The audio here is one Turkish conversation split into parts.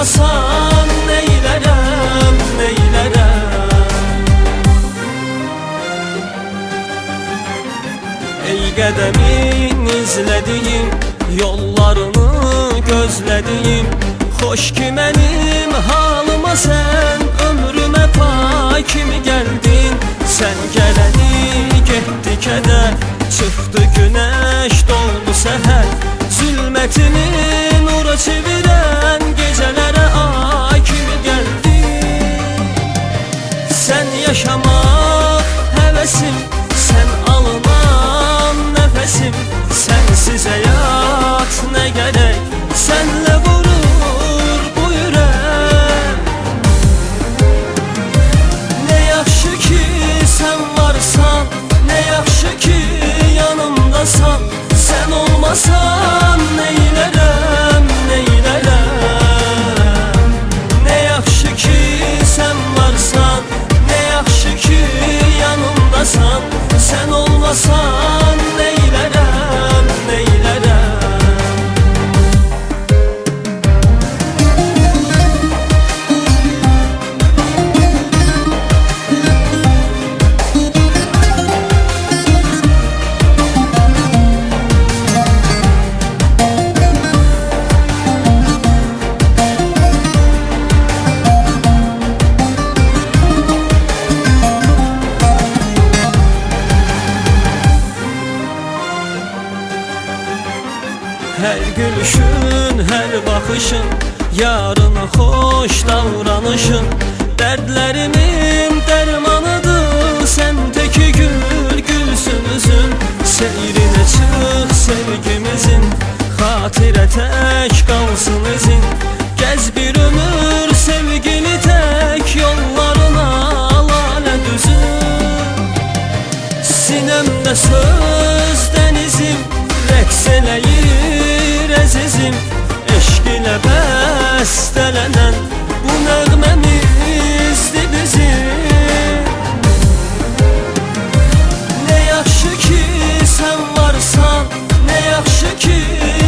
olmasan neylərəm, neylərəm Ey qədəmin izlədiyim Yollarını gözlədiyim Xoş ki mənim halıma sən Ömrümə pay kimi gəldin Sən gələdi getdi kədər Çıxdı günəş doldu səhər Zülmətini nura çevirən yaşamak Her gülüşün, her bakışın Yarına hoş davranışın. Dertlerimin dermanıdır Sen teki gül, gülsün Seyrine çık sevgimizin Hatire tek kalsın izin. Gez bir ömür sevgili tek Yollarına lale düzün. Sinemde söz bəstələnən Bu nəğməmizdir bizim. Ne yaxşı ki sen varsan Ne yaxşı ki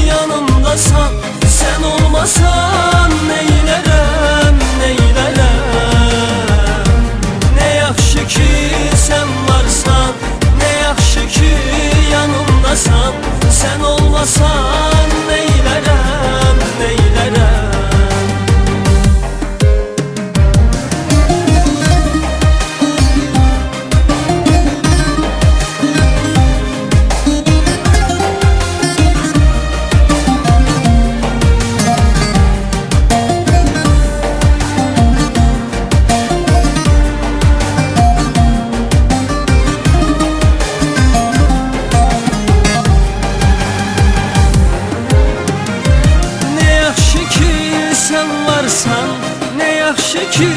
yanımdasan. Sen olmasan neylərəm, neylərəm Ne yaxşı ki sen varsan Ne yaxşı ki yanımdasan. Sen olmasan varsan Ne yaxşı ki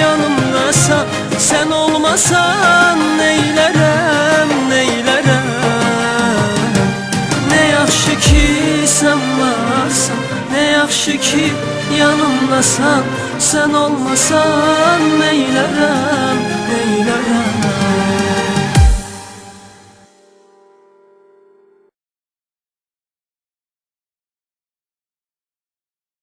yanımdasan Sen olmasan neylərəm, neylərəm Ne yaxşı ki sen varsan Ne yaxşı ki yanımdasan Sen olmasan neylərəm, neylərəm